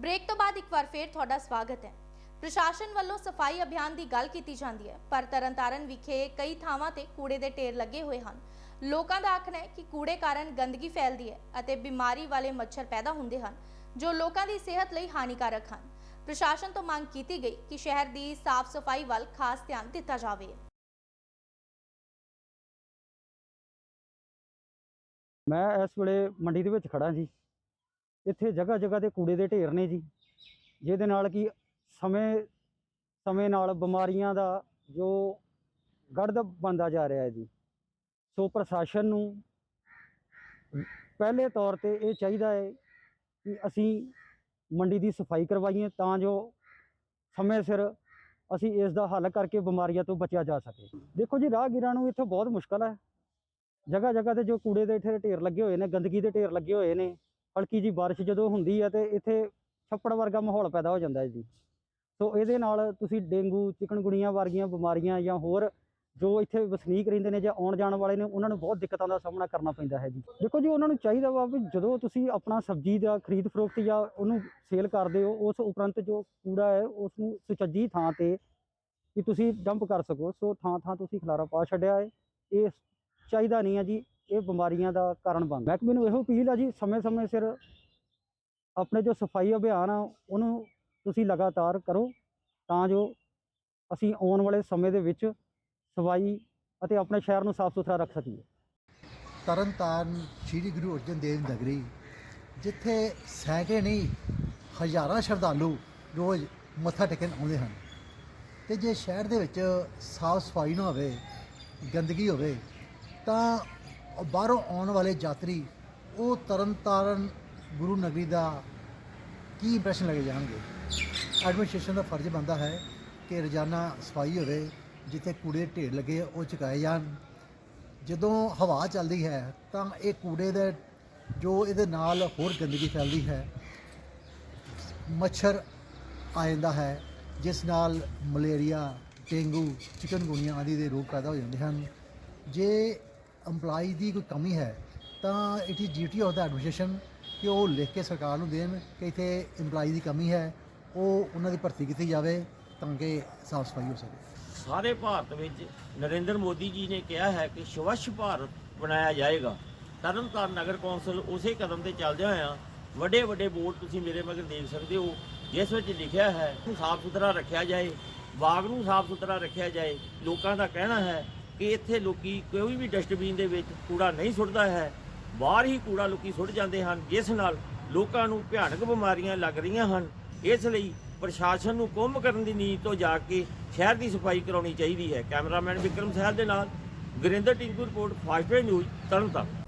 Break ਤੋਂ ਬਾਅਦ ਇੱਕ ਵਾਰ ਫੇਰ ਤੁਹਾਡਾ ਸਵਾਗਤ ਹੈ। ਪ੍ਰਸ਼ਾਸਨ ਵੱਲੋਂ ਸਫ਼ਾਈ ਅਭਿਆਨ ਦੀ ਗੱਲ ਕੀਤੀ ਜਾਂਦੀ ਹੈ, ਪਰ ਤਰਨਤਾਰਨ ਵਿਖੇ ਕਈ ਥਾਵਾਂ ਤੇ ਕੂੜੇ ਦੇ ਢੇਰ ਲੱਗੇ ਹੋਏ ਹਨ। ਲੋਕਾਂ ਦਾ ਆਖਣਾ ਹੈ ਕਿ ਕੂੜੇ ਕਾਰਨ ਗੰਦਗੀ ਫੈਲਦੀ ਹੈ ਅਤੇ ਬਿਮਾਰੀ ਵਾਲੇ ਮੱਛਰ ਪੈਦਾ ਹੁੰਦੇ ਹਨ, ਜੋ ਲੋਕਾਂ ਦੀ ਸਿਹਤ ਲਈ ਹਾਨੀਕਾਰਕ ਹਨ। ਪ੍ਰਸ਼ਾਸਨ ਤੋਂ ਮੰਗ ਕੀਤੀ ਗਈ ਕਿ ਸ਼ਹਿਰ ਦੀ ਸਾਫ਼ ਸਫ਼ਾਈ ਵੱਲ ਖਾਸ ਧਿਆਨ ਦਿੱਤਾ ਜਾਵੇ। ਮੈਂ ਇਸ ਵੇਲੇ ਮੰਡੀ ਦੇ ਵਿੱਚ ਖੜਾ ਜੀ। ਇੱਥੇ ਜਗ੍ਹਾ ਜਗ੍ਹਾ ਤੇ ਕੂੜੇ ਦੇ ਢੇਰ ਨੇ ਜੀ। ਜਿਹਦੇ ਨਾਲ ਕਿ ਸਮੇਂ ਸਮੇਂ ਨਾਲ ਬਿਮਾਰੀਆਂ ਦਾ ਜੋ ਗੜਦ ਬਣਦਾ ਜਾ ਰਿਹਾ ਹੈ ਜੀ। ਸੋ ਪ੍ਰਸ਼ਾਸਨ ਨੂੰ ਪਹਿਲੇ ਤੌਰ ਤੇ ਇਹ ਚਾਹੀਦਾ ਹੈ ਕਿ ਅਸੀਂ ਮੰਡੀ ਦੀ ਸਫ਼ਾਈ ਕਰਵਾਈਏ ਤਾਂ ਜੋ ਸਮੇਂ ਸਿਰ ਅਸੀਂ ਇਸ ਦਾ ਹੱਲ ਕਰਕੇ ਬਿਮਾਰੀਆਂ ਤੋਂ ਬਚਿਆ ਜਾ ਸਕੇ। ਦੇਖੋ ਜੀ, ਰਾਹਗੀਰਾਂ ਨੂੰ ਇੱਥੇ ਬਹੁਤ ਮੁਸ਼ਕਲ ਹੈ। ਜਗ੍ਹਾ ਜਗ੍ਹਾ ਤੇ ਜੋ ਕੂੜੇ ਦੇ ਇੱਥੇ ਢੇਰ ਲੱਗੇ ਹੋਏ ਨੇ, ਗੰਦਗੀ ਦੇ ਢੇਰ ਲੱਗੇ ਹੋਏ ਨੇ ਹਲਕੀ ਜੀ ਬਾਰਿਸ਼ ਜਦੋਂ ਹੁੰਦੀ ਹੈ ਤੇ ਇੱਥੇ ਛੱਪੜ ਵਰਗਾ ਮਾਹੌਲ ਪੈਦਾ ਹੋ ਜਾਂਦਾ ਹੈ ਜੀ। ਸੋ ਇਹਦੇ ਨਾਲ ਤੁਸੀਂ ਡੇਂਗੂ, ਚਿਕਨਗੁਣੀਆਂ ਵਰਗੀਆਂ ਬਿਮਾਰੀਆਂ ਜਾਂ ਹੋਰ ਜੋ ਇੱਥੇ ਵਸਨੀਕ ਰਹਿੰਦੇ ਨੇ ਜਾਂ ਆਉਣ ਜਾਣ ਵਾਲੇ ਨੇ, ਉਹਨਾਂ ਨੂੰ ਬਹੁਤ ਦਿੱਕਤਾਂ ਦਾ ਸਾਹਮਣਾ ਕਰਨਾ ਪੈਂਦਾ ਹੈ ਜੀ। ਦੇਖੋ ਜੀ, ਉਹਨਾਂ ਨੂੰ ਚਾਹੀਦਾ ਵਾ ਵੀ ਜਦੋਂ ਤੁਸੀਂ ਆਪਣਾ ਸਬਜ਼ੀ ਦਾ ਖਰੀਦ ਫਰੋਖਤ ਜਾਂ ਉਹਨੂੰ ਸੇਲ ਕਰਦੇ ਹੋ, ਉਸ ਉਪਰੰਤ ਜੋ ਕੂੜਾ ਹੈ, ਉਸ ਨੂੰ ਸੁਚੱਜੀ ਥਾਂ ਤੇ ਕਿ ਤੁਸੀਂ ਡੰਪ ਕਰ ਸਕੋ। ਸੋ ਥਾਂ ਥਾਂ ਤੁਸੀਂ ਖਲਾਰਾ ਪਾ ਛੱਡਿਆ ਹੈ। ਇਹ ਚਾਹੀਦਾ ਨਹੀਂ ਹੈ ਜੀ ਇਹ ਬਿਮਾਰੀਆਂ ਦਾ ਕਾਰਨ ਬਣਦਾ ਮਹਿਕਮੇ ਨੂੰ ਇਹੋ ਅਪੀਲ ਆ ਜੀ, ਸਮੇਂ-ਸਮੇਂ ਸਿਰ ਆਪਣੇ ਜੋ ਸਫ਼ਾਈ ਅਭਿਆਨ ਆ, ਉਹਨੂੰ ਤੁਸੀਂ ਲਗਾਤਾਰ ਕਰੋ ਤਾਂ ਜੋ ਅਸੀਂ ਆਉਣ ਵਾਲੇ ਸਮੇਂ ਦੇ ਵਿੱਚ ਸਫ਼ਾਈ ਅਤੇ ਆਪਣੇ ਸ਼ਹਿਰ ਨੂੰ ਸਾਫ਼ ਸੁਥਰਾ ਰੱਖ ਸਕੀਏ। ਤਰਨਤਾਰਨ ਸ੍ਰੀ ਗੁਰੂ ਅਰਜਨ ਦੇਵ ਨਗਰੀ, ਜਿੱਥੇ ਸੈਂਕੜੇ ਨਹੀਂ, ਹਜ਼ਾਰਾਂ ਸ਼ਰਧਾਲੂ ਰੋਜ਼ ਮੱਥਾ ਟੇਕਣ ਆਉਂਦੇ ਹਨ। ਤੇ ਜੇ ਸ਼ਹਿਰ ਦੇ ਵਿੱਚ ਸਾਫ਼ ਸਫ਼ਾਈ ਨਾ ਹੋਵੇ, ਗੰਦਗੀ ਹੋਵੇ, ਤਾਂ ਬਾਹਰੋਂ ਆਉਣ ਵਾਲੇ ਯਾਤਰੀ, ਉਹ ਤਰਨਤਾਰਨ ਗੁਰੂ ਨਗਰੀ ਦਾ ਕੀ ਇੰਪ੍ਰੈਸ਼ਨ ਲੈ ਕੇ ਜਾਣਗੇ? ਐਡਮਿਨਿਸਟ੍ਰੇਸ਼ਨ ਦਾ ਫਰਜ਼ ਬਣਦਾ ਹੈ ਕਿ ਰੋਜ਼ਾਨਾ ਸਫ਼ਾਈ ਹੋਵੇ, ਜਿੱਥੇ ਕੂੜੇ ਦੇ ਢੇਰ ਲੱਗੇ, ਉਹ ਚੁਕਾਏ ਜਾਣ। ਜਦੋਂ ਹਵਾ ਚੱਲਦੀ ਹੈ, ਤਾਂ ਇਹ ਕੂੜੇ ਦੇ, ਜੋ ਇਹਦੇ ਨਾਲ ਹੋਰ ਗੰਦਗੀ ਫੈਲਦੀ ਹੈ, ਮੱਛਰ ਆ ਜਾਂਦਾ ਹੈ, ਜਿਸ ਨਾਲ ਮਲੇਰੀਆ, ਡੇਂਗੂ ਚਿਕਨਗੁਨੀਆ ਆਦਿ ਦੇ ਰੋਗ ਪੈਦਾ ਹੋ ਜਾਂਦੇ ਹਨ। ਜੇ EMPLOYEE ਦੀ ਕੋਈ ਕਮੀ ਹੈ, ਤਾਂ ਇਟ ਇਜ਼ ਡਿਊਟੀ ਆਫ ਦਾ ਐਡਮਿਨਿਸਟ੍ਰੇਸ਼ਨ ਕਿ ਉਹ ਲਿਖ ਕੇ ਸਰਕਾਰ ਨੂੰ ਦੇਣ ਕਿ ਇੱਥੇ EMPLOYEE ਦੀ ਕਮੀ ਹੈ, ਉਹ ਉਹਨਾਂ ਦੀ ਭਰਤੀ ਕੀਤੀ ਜਾਵੇ ਤਾਂ ਕਿ ਸਾਫ਼ ਸਫ਼ਾਈ ਹੋ ਸਕੇ। ਸਾਰੇ ਭਾਰਤ ਵਿੱਚ ਨਰਿੰਦਰ ਮੋਦੀ ਜੀ ਨੇ ਕਿਹਾ ਹੈ ਕਿ ਸਵੱਛ ਭਾਰਤ ਬਣਾਇਆ ਜਾਏਗਾ। ਤਰਨਤਾਰਨ ਨਗਰ ਕੌਂਸਲ ਉਸੇ ਕਦਮ ਤੇ ਚੱਲਦਿਆਂ ਹੋਇਆਂ ਵੱਡੇ ਵੱਡੇ ਬੋਰਡ ਤੁਸੀਂ ਮੇਰੇ ਮਗਰ ਦੇਖ ਸਕਦੇ ਹੋ, ਜਿਸ ਵਿੱਚ ਲਿਖਿਆ ਹੈ ਸਾਫ਼ ਸੁਥਰਾ ਰੱਖਿਆ ਜਾਏ, ਬਾਗ ਨੂੰ ਸਾਫ਼ ਸੁਥਰਾ ਰੱਖਿਆ ਜਾਏ, ਲੋਕਾਂ ਦਾ ਕਹਿਣਾ ਹੈ ਕਿ ਇੱਥੇ ਲੋਕੀ ਕੋਈ ਵੀ ਡਸਟਬਿਨ ਦੇ ਵਿੱਚ ਕੂੜਾ ਨਹੀਂ ਸੁੱਟਦਾ ਹੈ। ਬਾਹਰ ਹੀ ਕੂੜਾ ਲੋਕੀ ਸੁੱਟ ਜਾਂਦੇ ਹਨ, ਜਿਸ ਨਾਲ ਲੋਕਾਂ ਨੂੰ ਭਿਆਨਕ ਬਿਮਾਰੀਆਂ ਲੱਗ ਰਹੀਆਂ ਹਨ। ਇਸ ਲਈ ਪ੍ਰਸ਼ਾਸਨ ਨੂੰ ਕੁੰਭ ਕਰਨ ਦੀ ਨੀਤ ਤੋਂ ਜਾ ਕੇ ਸ਼ਹਿਰ ਦੀ ਸਫ਼ਾਈ ਕਰਾਉਣੀ ਚਾਹੀਦੀ ਹੈ। ਕੈਮਰਾਮੈਨ ਵਿਕਰਮ ਸਾਹਿਬ ਦੇ ਨਾਲ Gurinder Tinku report, fast news Tarn Taran.